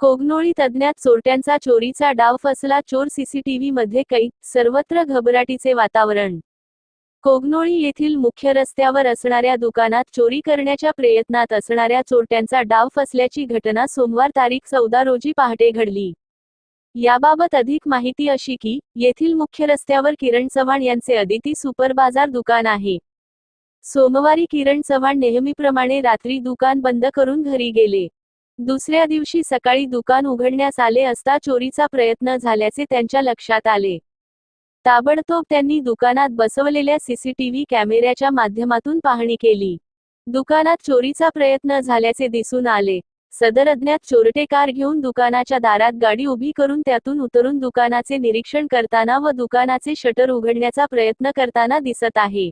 कोगनोळीत अज्ञात चोरट्यांचा चोरीचा डाव फसला चोर सीसीटीव्ही मध्ये कैद सर्वत्र घबराटीचे वातावरण. कोगनोळी येथील मुख्य रस्त्यावर असणाऱ्या दुकानात चोरी करण्याच्या प्रयत्नात असणाऱ्या चोरट्यांचा डाव फसल्याची घटना सोमवार तारीख चौदा रोजी पहाटे घडली. याबाबत अधिक माहिती अशी की येथील मुख्य रस्त्यावर किरण चव्हाण यांचे अदिती सुपर बाजार दुकान आहे. सोमवारी किरण चव्हाण नेहमीप्रमाणे रात्री दुकान बंद करून घरी गेले. दुसऱ्या दिवशी सकाळी दुकान उघडण्यास आले असता चोरीचा प्रयत्न झाल्याचे त्यांच्या लक्षात आले. ताबडतोब त्यांनी दुकानात बसवलेल्या सीसीटीव्ही कॅमेऱ्याच्या माध्यमातून पाहणी केली. दुकानात चोरीचा प्रयत्न झाल्याचे दिसून आले. सदर अज्ञात चोरटे कार घेऊन दुकानाच्या दारात गाडी उभी करून त्यातून उतरून दुकानाचे निरीक्षण करताना व दुकानाचे शटर उघडण्याचा प्रयत्न करताना दिसत आहे.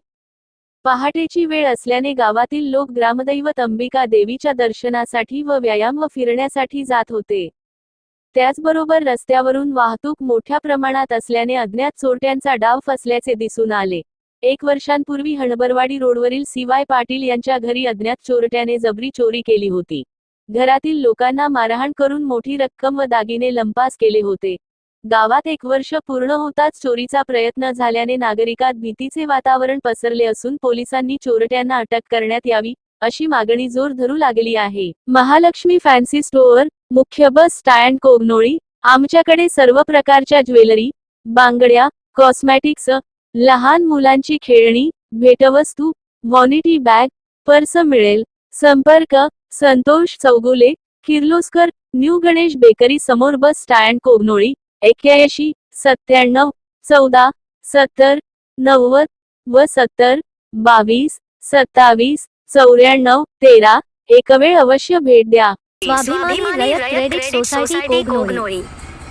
पहाटेची वेळ असल्याने गावातील लोक ग्रामदैवत अंबिका देवीच्या दर्शनासाठी व व्यायाम व फिरण्यासाठी जात होते. त्याचबरोबर रस्त्यावरून वाहतूक मोठ्या प्रमाणात असल्याने अज्ञात चोरट्यांचा डाव फसल्याचे दिसून आले. एक वर्षांपूर्वी हणबरवाडी रोडवरील सीवाय पाटील यांच्या घरी अज्ञात चोरट्याने जबरी चोरी केली होती. घरातील लोकांना मारहाण करून मोठी रक्कम व दागिने लंपास केले होते. गावात एक वर्ष पूर्ण होताच चोरीचा प्रयत्न झाल्याने नागरिकात भीतीचे वातावरण पसरले असून पोलिसांनी चोरट्यांना अटक करण्यात यावी अशी मागणी जोर धरू लागली आहे. महालक्ष्मी फॅन्सी स्टोअर मुख्य बस स्टँड कोगनोळी आमच्याकडे सर्व प्रकारच्या ज्वेलरी बांगड्या कॉस्मॅटिक्स लहान मुलांची खेळणी भेटवस्तू व्हॉनिटी बॅग पर्स मिळेल संपर्क संतोष चौगुले किर्लोस्कर न्यू गणेश बेकरी समोर बस स्टँड कोगनोळी एक्याऐंशी सत्त्याण्णव चौदा सत्तर नव्वद व सत्तर बावीस सत्तावीस चौऱ्याण्णव तेरा एक वेळ अवश्य भेट द्या. स्वाभिमानी रयत क्रेडिट सोसायटी कोगनोळी